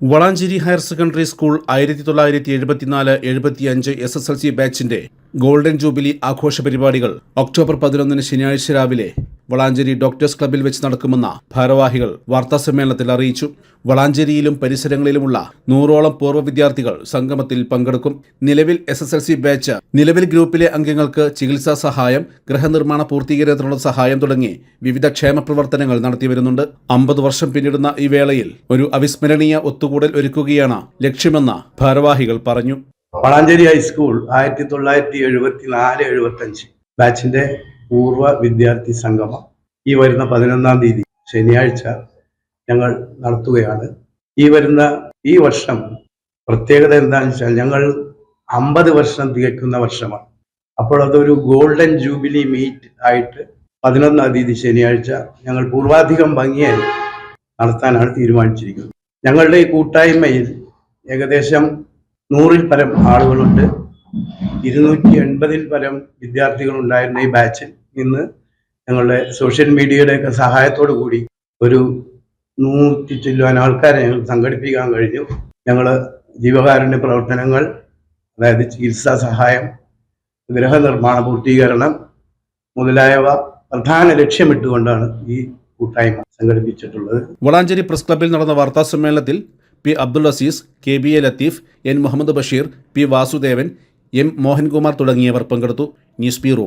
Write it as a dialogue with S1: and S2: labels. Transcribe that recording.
S1: Valanchery higher secondary school ആയിരത്തി തൊള്ളായിരത്തി എഴുപത്തിനാല് എഴുപത്തിയഞ്ച് എസ് എസ് എൽ സി ബാച്ചിന്റെ ഗോൾഡൻ ജൂബിലി ആഘോഷ പരിപാടികൾ ഒക്ടോബർ പതിനൊന്നിന് ശനിയാഴ്ച രാവിലെ വളാഞ്ചേരി ഡോക്ടേഴ്സ് ക്ലബ്ബിൽ വെച്ച് നടക്കുമെന്ന ഭാരവാഹികൾ വാർത്താസമ്മേളനത്തിൽ അറിയിച്ചു. വളാഞ്ചേരിയിലും പരിസരങ്ങളിലുമുള്ള നൂറോളം പൂർവ വിദ്യാർത്ഥികൾ സംഗമത്തിൽ പങ്കെടുക്കും. നിലവിൽ S S L C batch നിലവിൽ ഗ്രൂപ്പിലെ അംഗങ്ങൾക്ക് ചികിത്സാ സഹായം ഗൃഹനിർമ്മാണ പൂർത്തീകരണത്തിനുള്ള സഹായം തുടങ്ങി വിവിധ ക്ഷേമ പ്രവർത്തനങ്ങൾ നടത്തിവരുന്നുണ്ട് അമ്പത് വർഷം പിന്നിടുന്ന ഈ വേളയിൽ ഒരു അവിസ്മരണീയ ഒത്തുകൂടൽ ഒരുക്കുകയാണ് ലക്ഷ്യമെന്ന് ഭാരവാഹികൾ പറഞ്ഞു.
S2: വളാഞ്ചേരി ഹൈസ്കൂൾ ആയിരത്തി തൊള്ളായിരത്തി എഴുപത്തി നാല് എഴുപത്തി അഞ്ച് ബാച്ചിന്റെ പൂർവ വിദ്യാർത്ഥി സംഗമം ഈ വരുന്ന പതിനൊന്നാം തീയതി ശനിയാഴ്ച ഞങ്ങൾ നടത്തുകയാണ്. ഈ വരുന്ന ഈ വർഷം പ്രത്യേകത എന്താണെന്ന് വെച്ചാൽ ഞങ്ങൾ അമ്പത് വർഷം തികയ്ക്കുന്ന വർഷമാണ്. അപ്പോൾ അതൊരു ഗോൾഡൻ ജൂബിലി മീറ്റ് ആയിട്ട് പതിനൊന്നാം തീയതി ശനിയാഴ്ച ഞങ്ങൾ പൂർവാധികം ഭംഗിയായി നടത്താനാണ് തീരുമാനിച്ചിരിക്കുന്നത്. ഞങ്ങളുടെ ഈ കൂട്ടായ്മയിൽ ഏകദേശം നൂറിൽ പരം ആളുകളുണ്ട്. ഇരുന്നൂറ്റി എൺപതിൽ പരം വിദ്യാർത്ഥികൾ ഉണ്ടായിരുന്ന ഈ ബാച്ചിൽ. ഇന്ന് ഞങ്ങളുടെ സോഷ്യൽ മീഡിയയുടെയൊക്കെ സഹായത്തോടു കൂടി ഒരു നൂറ്റി ചില്ലുവാൻ ആൾക്കാരെ ഞങ്ങൾ സംഘടിപ്പിക്കാൻ കഴിഞ്ഞു. ഞങ്ങൾ ജീവകാരുണ്യ പ്രവർത്തനങ്ങൾ അതായത് ചികിത്സാ സഹായം ഗൃഹനിർമ്മാണ പൂർത്തീകരണം മുതലായവ പ്രധാന ലക്ഷ്യമിട്ടുകൊണ്ടാണ് ഈ കൂട്ടായ്മ സംഘടിപ്പിച്ചിട്ടുള്ളത്.
S1: വളാഞ്ചേരി പ്രസ് ക്ലബ്ബിൽ നടന്ന വാർത്താ സമ്മേളനത്തിൽ P Abdul Azeez K B A Latheef N Muhammad Basheer P Vasudevan M Mohankumar തുടങ്ങിയവർ പങ്കെടുത്തു. News bureau